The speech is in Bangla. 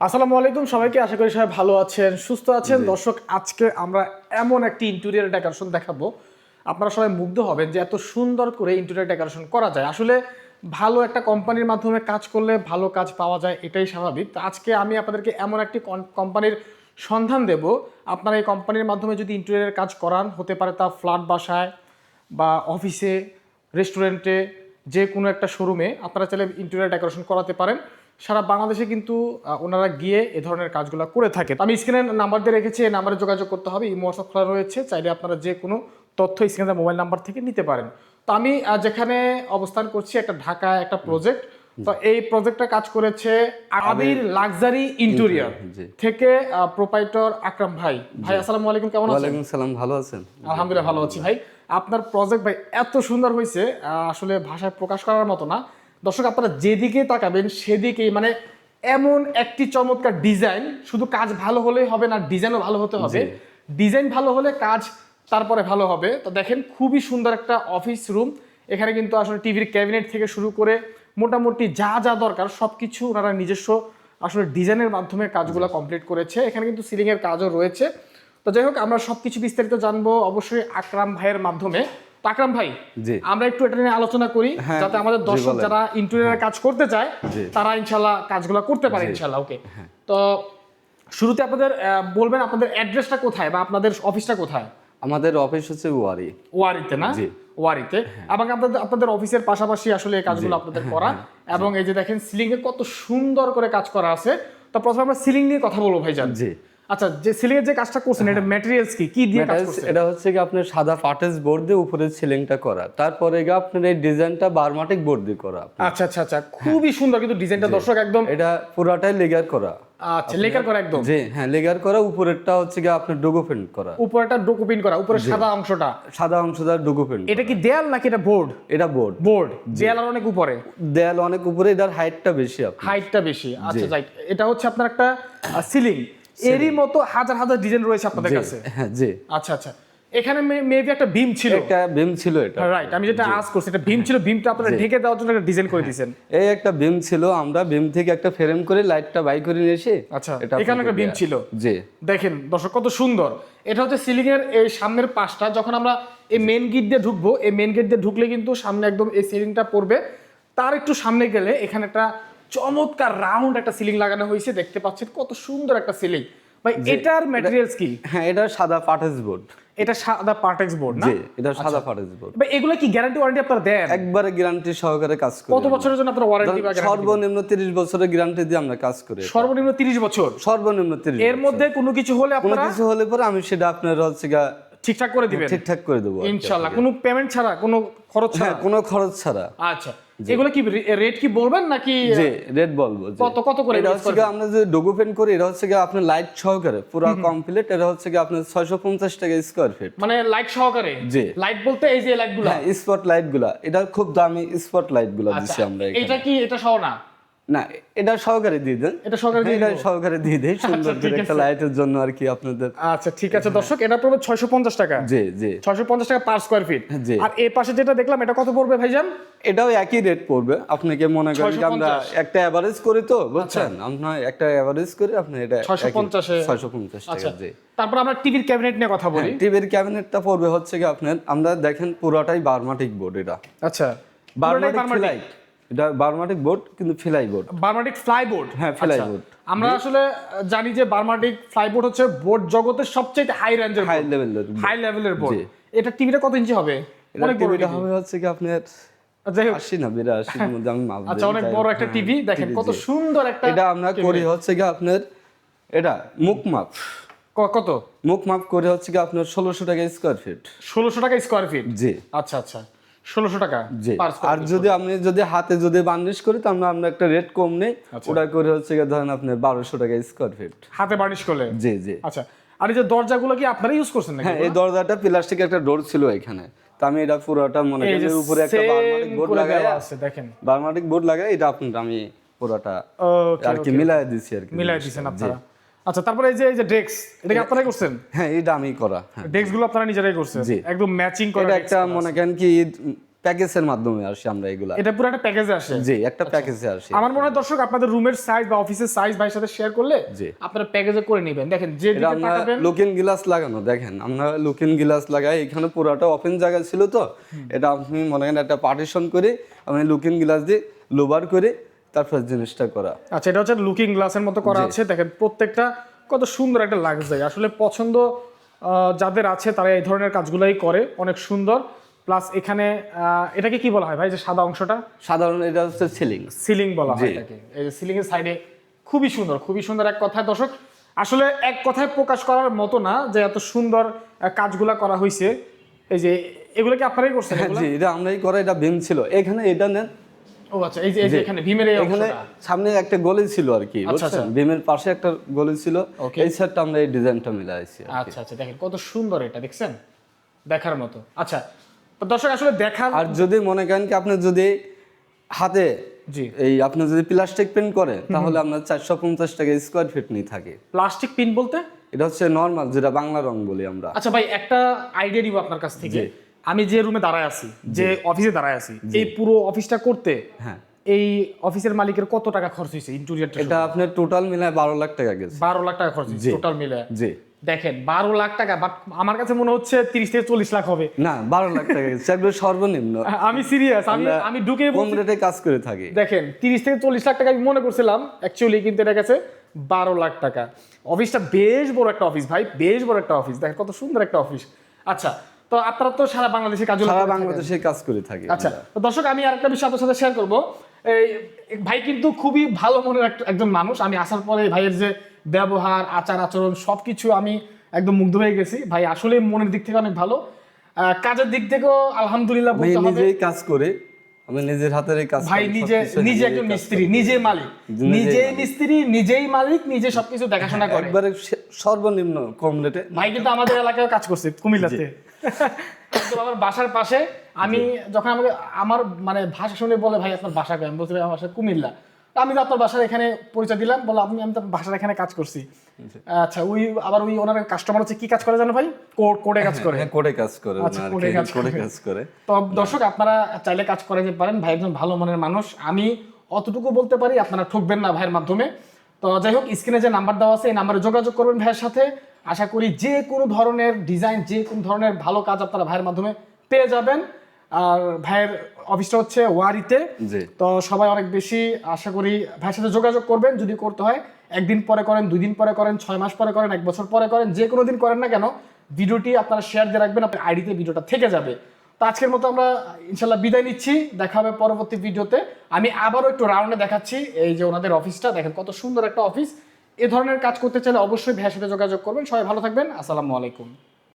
আসসালামু আলাইকুম সবাইকে আশা করি সবাই ভালো আছেন সুস্থ আছেন। দর্শক আজকে আমরা এমন একটি ইন্টেরিয়ার ডেকোরেশন দেখাবো। আপনারা সবাই মুগ্ধ হবেন যে এত সুন্দর করে ইন্টেরিয়ার ডেকোরেশন করা যায়। আসলে ভালো একটা কোম্পানির মাধ্যমে কাজ করলে ভালো কাজ পাওয়া যায় এটাই স্বাভাবিক। তো আজকে আমি আপনাদেরকে এমন একটি কোম্পানির সন্ধান দেব। আপনারা এই কোম্পানির মাধ্যমে যদি ইন্টেরিয়ারের কাজ করান হতে পারে তা ফ্ল্যাট বাসায় বা অফিসে রেস্টুরেন্টে যে কোনো একটা শোরুমে আপনারা চাইলে ইন্টেরিয়ার ডেকোরেশন করাতে পারেন। সারা বাংলাদেশে কিন্তু ওনারা গিয়ে এ ধরনের কাজগুলো করে থাকে। আমি স্ক্রিনের নাম্বার দিয়ে রেখেছি এই নাম্বারে যোগাযোগ করতে হবে এই হোয়াটসঅ্যাপ খোলা রয়েছে চাইলে আপনারা যে কোনো তথ্য স্ক্রিনের মোবাইল নাম্বার থেকে নিতে পারেন। তো আমি যেখানে অবস্থান করছি একটা ঢাকা একটা প্রজেক্ট তো এই প্রজেক্টটা কাজ করেছে আবির লাক্সারি ইন্টেরিয়ার। থেকে প্রোপাইটর আকরাম ভাই। ভাই আসসালামু আলাইকুম কেমন আছেন? ওয়ালাইকুম সালাম ভালো আছেন? আলহামদুলিল্লাহ ভালো আছি ভাই। আপনার প্রজেক্ট ভাই এত সুন্দর হয়েছে আসলে ভাষায় প্রকাশ করার মতো না দর্শক আপনারা যেদিকে তাকাবেন সেদিকেই মানে এমন একটি চমৎকার ডিজাইন শুধু কাজ ভালো হলেই হবে না ডিজাইনও ভালো হতে হবে। ডিজাইন ভালো হলে কাজ তারপরে ভালো হবে। তো দেখেন খুবই সুন্দর একটা অফিস রুম এখানে কিন্তু আসলে টিভির ক্যাবিনেট থেকে শুরু করে মোটামুটি যা যা দরকার সব কিছু ওনারা নিজস্ব আসলে ডিজাইনের মাধ্যমে কাজগুলো কমপ্লিট করেছে। এখানে কিন্তু সিলিংয়ের কাজও রয়েছে। তো যাই হোক আমরা সব কিছু বিস্তারিত জানব অবশ্যই আকরাম ভাইয়ের মাধ্যমে। আকরাম ভাই আমরা একটু এটা নিয়ে আলোচনা করি হ্যাঁ, যাতে আমাদের দর্শক যারা ইন্টেরিয়ার কাজ করতে চায় তারা ইনশাল্লাহ কাজগুলো করতে পারে ইনশাল্লাহ ওকে তো শুরুতে আপনাদের বলবেন আপনাদের অ্যাড্রেসটা কোথায় বা আপনাদের অফিসটা কোথায়? আমাদের অফিস হচ্ছে ওয়ারি। ওয়ারিতে না? জি। ওয়ারিতে। এবং আপনাদের আপনাদের অফিসের পাশাপাশি আসলে এই কাজগুলো আপনাদের করা। এবং এই যে দেখেন সিলিং এ কত সুন্দর করে কাজ করা আছে। তো প্রথমে আমরা সিলিং নিয়ে কথা বলব ভাইজান। জি। আচ্ছা যে সিলিং এর যে কাজটা করছেন এটা ম্যাটেরিয়ালস কি? কি দিয়ে কাজ করছেন? এটা হচ্ছে কি আপনার সাদা পাটেজ বোর্ড দিয়ে উপরে সিলিংটা করা। তারপরে গিয়ে আপনার এই ডিজাইনটা বারমাটিক বোর্ড দিয়ে করা আচ্ছা আচ্ছা আচ্ছা। খুবই সুন্দর কিন্তু ডিজাইনটা দর্শক একদম এটা পুরাটাই লেগার করা। আচ্ছা লেকার করা একদম। জি হ্যাঁ লেগার করা। উপরেরটা হচ্ছে কি আপনার ডোগো পেন্ট করা। উপরেটা ডোকোপিন করা। উপরে সাদা অংশটা। সাদা অংশদার ডোগো পেন্ট এটা কি দেয়াল নাকি এটা বোর্ড এটা বোর্ড বোর্ড দেয়াল অনেক উপরে। দেয়াল অনেক উপরে এটার হাইটটা বেশি আপনার হাইটটা বেশি। আচ্ছা রাইট এটা হচ্ছে আপনার একটা সিলিং এরই মতো হাজার হাজার ডিজাইন রয়েছে আপনাদের কাছে। হ্যাঁ জি। আচ্ছা আচ্ছা। এখানে মেবি একটা বিম ছিল। একটা বিম ছিল এটা। রাইট আমি যেটা আজ করছি এটা ভীম ছিল ভীমটা আপনারা ঢেকে দেওয়ার জন্য একটা ডিজাইন করে দিয়েছেন। এই একটা বিম ছিল আমরা বিম থেকে একটা ফ্রেম করে লাইটটা বাই করে নিয়ে এসে আচ্ছা এটা এখানে একটা দেয়া। ছিল। জি। দেখেন দর্শক কত সুন্দর। এটা হচ্ছে সিলিং এর এই সামনের পাশটা যখন আমরা এই মেন গেট দিয়ে ঢুকবো এই মেন গেট দিয়ে ঢুকলে কিন্তু সামনে একদম এই সিলিংটা পড়বে। তার একটু সামনে গেলে এখানে একটা চমৎকার রাউন্ড একটা সিলিং লাগানো হয়েছে দেখতে পাচ্ছেন কত সুন্দর একটা সিলিং ভাই এটার ম্যাটেরিয়ালস কি? হ্যাঁ এটা সাদা পাটেজ বোর্ড এটা সাদা পার্টেক্স বোর্ড না? জি এটা সাদা পাটেজ বোর্ড ভাই এগুলো কি গ্যারান্টি ওয়ারেন্টি আপনারা দেন? একবারে গ্যারান্টি সহকারে কাজ করি কত বছরের জন্য আপনারা ওয়ারেন্টি বা ধরেন সর্বনিম্ন 30 বছরের গ্যারান্টি দিয়ে আমরা কাজ করি সর্বনিম্ন 30 বছর? সর্বনিম্ন 30 এর মধ্যে কোনো কিছু হলে কোনো আপনারা কিছু হলে পরে আমি সেটা আপনার হচ্ছে ঠিকঠাক করে দিবেন? ঠিকঠাক করে দেবো ইনশাআল্লাহ কোনো পেমেন্ট ছাড়া? কোনো খরচ হ্যাঁ ছাড়া? কোনো খরচ ছাড়া। আচ্ছা। এগুলো কি রেট কি বলবেন নাকি জি রেট বলব কত কত করে এটা হচ্ছে গিয়ে আমরা যে ডোগো পেন করি এটা হচ্ছে গিয়ে আপনার লাইট সহকারে পুরো কমপ্লিট এটা হচ্ছে গিয়ে আপনার 650 টাকা স্কয়ার ফিট মানে লাইট সহকারে? জি। লাইট বলতে এই যে লাইটগুলো? হ্যাঁ স্পট লাইটগুলা। এটা খুব দামি স্পট লাইটগুলো দিচ্ছি আমরা এটা কি এটা সহ না? না এটা সহকারে দিয়ে দেন। এটা সহকারে দিয়ে দেবো? সহকারে দিয়ে দেয় সুন্দর করে একটা লাইটের জন্য আর কি আপনাদের। আচ্ছা ঠিক আছে দর্শক এটা পড়বে 650 টাকা। জি জি। 650 টাকা পার স্কয়ার ফিট। আর এই পাশে যেটা দেখলাম এটা কত পড়বে ভাইজান? এটাও একই রেট পড়বে। আপনাকে মনে করেন কি আমরা একটা এভারেজ করি তো বুঝছেন? আমরা একটা এভারেজ করি আপনি এটা 650 এ ছয়শো পঞ্চাশ টাকা আচ্ছা। জি। তারপর আমরা টিভির ক্যাবিনেট নিয়ে কথা বলি। টিভির ক্যাবিনেটটা পড়বে হচ্ছে কি আপনার আমরা দেখেন পুরোটাই বারমাটিক বোর্ড এটা। আচ্ছা। বারমাটিক ফিলাই এটা বারমাটিক বোর্ড কিন্তু ফিলাই বোর্ড বার্মাটিক ফ্লাইবোর্ড হ্যাঁ, flyboard। আমরা আসলে জানি যে বার্মাটিক ফ্লাইবোর্ড হচ্ছে বোর্ড জগতের সবচেয়ে হাই রেঞ্জের হাই লেভেলের হাই লেভেলের বোর্ড। এটা টিভিটা কত ইঞ্চি হবে? অনেক বড় হবে হচ্ছে কি আপনার যাই হোক। আশি না বিরাশির মধ্যে আমি মাপ আচ্ছা অনেক বড় একটা হ্যাঁ, টিভি দেখেন কত সুন্দর একটা এটা আমরা করি হচ্ছে কি আপনার এটা মুখ মাপ। কত? মুখ মাপ করে হচ্ছে কি আপনার ষোলোশো টাকা স্কোয়ার ফিট ষোলোশো টাকা স্কোয়ার ফিট জি। আচ্ছা আচ্ছা। ষোলোশো টাকা জি। আর যদি আপনি যদি হাতে যদি বার্নিশ করি তো আমরা আমরা একটা রেট কম নেই। আচ্ছা। ওটা করে হচ্ছে ধরেন আপনার বারোশো টাকা স্কোয়ার ফিট হাতে বার্নিশ করলে? জি জি। আচ্ছা। আর এই যে দরজাগুলো কি আপনারা ইউজ করছেন নাকি হ্যাঁ এই দরজাটা প্লাস্টিকের একটা ডোর ছিল এখানে। তো আমি এটা পুরোটা মনে করি উপরে একটা বার্মাটিক বোর্ড লাগাই আছে দেখেন। বার্মাটিক বোর্ড লাগাই এটা আপনার আমি পুরোটা আর কি মিলাই দিছি আর কি মিলাই দিয়েছেন আপনারা। আচ্ছা তারপরে এই যে এই যে ডেস্ক এটা কি আপনারাই করছেন? হ্যাঁ এটা আমি করা হ্যাঁ। ডেস্কগুলো আপনারা নিজেরাই করছেন। একদম ম্যাচিং করে এটা একটা মনে করেন কি প্যাকেজের মাধ্যমে আসি আমরা এগুলা। এটা পুরো একটা প্যাকেজে আসে? জি একটা প্যাকেজে আসি। আমার মনে হয় দর্শক আপনাদের রুমের সাইজ বা অফিসের সাইজ ভাইয়ের সাথে শেয়ার করলে। আপনারা প্যাকেজে করে নেবেন। দেখেন যে দিকে তাকাবেন লুকিং গ্লাস লাগানো দেখেন আমরা লুকিং গ্লাস লাগাই। এখানে পুরাটা ওপেন জায়গা ছিল তো। এটা আপনি মনে করেন একটা পার্টিশন করে আমি লুকিং গ্লাস দিয়ে লোবার করে তারপর জিনিসটা করা। আচ্ছা এটা হচ্ছে লুকিং গ্লাসের মতো করা আছে। দেখেন প্রত্যেকটা কত সুন্দর একটা লাগজারি আসলে পছন্দ যাদের আছে তারা এই ধরনের কাজগুলাই করে। অনেক সুন্দর। প্লাস এখানে এটাকে কি বলা হয় ভাই যে সাদা অংশটা? সাধারণ এটা হচ্ছে সিলিং সিলিং বলা হয় এটাকে। এই যে সিলিং এর সাইডে খুবই সুন্দর খুবই সুন্দর এক কথায় দর্শক। আসলে এক কথায় প্রকাশ করার মতো না যে এত সুন্দর কাজগুলা করা হয়েছে এই যে এগুলো কি আপনারাই করছেন জি এটা আমরাই করা এটা বিম ছিল। এখানে এটা নেন ও আচ্ছা এই যে এখানে ভীমের এই এখানে সামনে একটা গলি ছিল আর কি আচ্ছা, বুঝছেন? বিমের পাশে একটা গলি ছিল. এই সাইডটা আমরা এই ডিজাইনটা মিলাইছি আচ্ছা আচ্ছা দেখেন কত সুন্দর এটা দেখছেন? দেখার মতো। আচ্ছা দর্শক আসলে দেখার আর যদি মনে করেন কি আপনি যদি হাতে জি। এই আপনি যদি প্লাস্টিক প্রিন্ট করে তাহলে আপনার চারশো পঞ্চাশ টাকা স্কোয়ার ফিট নিয়ে থাকে। প্লাস্টিক পিন বলতে? এটা হচ্ছে নর্মাল যেটা বাংলা রং বলি আমরা। আচ্ছা ভাই একটা আইডিয়া দিব আপনার কাছ থেকে। আমি যে রুমে দাঁড়ায় আছি যে অফিসে দাঁড়ায় আছি এই পুরো অফিসটা করতে হ্যাঁ। এই অফিসের মালিকের কত টাকা খরচ হয়েছে ইন্টেরিয়রটা এটা আপনার টোটাল মিলায় বারো লাখ টাকা গেছে। বারো লাখ টাকা খরচ হয়েছে টোটাল মিলে জি। দেখেন বারো লাখ টাকা বাট আমার কাছে মনে হচ্ছে তিরিশ থেকে চল্লিশ লাখ হবে। না বারো লাখ টাকা একবার সর্বনিম্ন। আমি সিরিয়াস আমি আমি ঢুকে কম রেটে কাজ করে থাকি। দেখেন তিরিশ থেকে চল্লিশ লাখ টাকা আমি মনে করছিলাম অ্যাকচুয়ালি কিন্তু এটা গেছে বারো লাখ টাকা। অফিসটা বেশ বড় একটা অফিস ভাই বেশ বড় একটা অফিস দেখেন কত সুন্দর একটা অফিস আচ্ছা তো আপনারা তো সারা বাংলাদেশে কাজ সারা বাংলাদেশে কাজ করে থাকি আচ্ছা তো দর্শক আমি আরেকটা বিষয় আপনার সাথে শেয়ার করব। এই ভাই কিন্তু খুবই ভালো মনের একজন মানুষ। আমি আসার পরে ভাইয়ের যে ব্যবহার আচার আচরণ সবকিছু আমি একদম মুগ্ধ হয়ে গেছি। ভাই আসলে মনের দিক থেকে অনেক ভালো। আহ, কাজের দিক থেকেও আলহামদুলিল্লাহ নিজেই কাজ করে আমি নিজের কাজ ভাই নিজে নিজে একজন মিস্ত্রি নিজে মালিক। নিজেই মিস্ত্রি নিজেই মালিক নিজে সবকিছু দেখাশোনা করে। একবারে সর্বনিম্ন কম রেটে। ভাই কিন্তু আমাদের এলাকায় কাজ করছে কুমিল্লাতে। কিন্তু আমার বাসার পাশে আমি যখন আমাকে আমার মানে ভাষা শুনে বলে ভাই আপনার বাসা কেমন বলতে ভাই আমার বাসা কুমিল্লা। আমি তো আপনার বাসার এখানে পরিচয় দিলাম বলে আপনি আমি তো বাসার এখানে কাজ করছি। আচ্ছা ওই আবার ওই ওনার কাস্টমার হচ্ছে কি কাজ করে জানো ভাই? কোড কোডে কাজ করে। হ্যাঁ কোডে কাজ করে আচ্ছা, কোডে কাজ করে। কাজ করে। তো দর্শক আপনারা চাইলে কাজ করে যেতে পারেন ভাই একজন ভালো মনের মানুষ। আমি অতটুকু বলতে পারি আপনারা ঠকবেন না ভাইয়ের মাধ্যমে। তো যাই হোক স্ক্রিনে যে নাম্বার দেওয়া আছে এই নাম্বারে যোগাযোগ করবেন ভাইয়ের সাথে। আশা করি যে কোনো ধরনের ডিজাইন যে কোনো ধরনের ভালো কাজ আপনারা ভাইয়ের মাধ্যমে পেয়ে যাবেন। আর ভাইয়ের অফিসটা হচ্ছে ওয়ারিতে। তো সবাই অনেক বেশি আশা করি ভাইয়ের সাথে যোগাযোগ করবেন যদি করতে হয়। একদিন পরে করেন দুই দিন পরে করেন ছয় মাস পরে করেন এক বছর পরে করেন যে কোনো দিন করেন না কেন ভিডিওটি আপনারা শেয়ার দিয়ে রাখবেন আপনার আইডিতে ভিডিওটা থেকে যাবে। তো আজকের মতো আমরা ইনশাল্লাহ বিদায় নিচ্ছি দেখা হবে পরবর্তী ভিডিওতে। আমি আবারও একটু রাউন্ডে দেখাচ্ছি এই যে ওনাদের অফিসটা দেখেন কত সুন্দর একটা অফিস এ ধরনের কাজ করতে চাইলে অবশ্যই ভাইয়ের সাথে যোগাযোগ করবেন। সবাই ভালো থাকবেন আসসালামু আলাইকুম।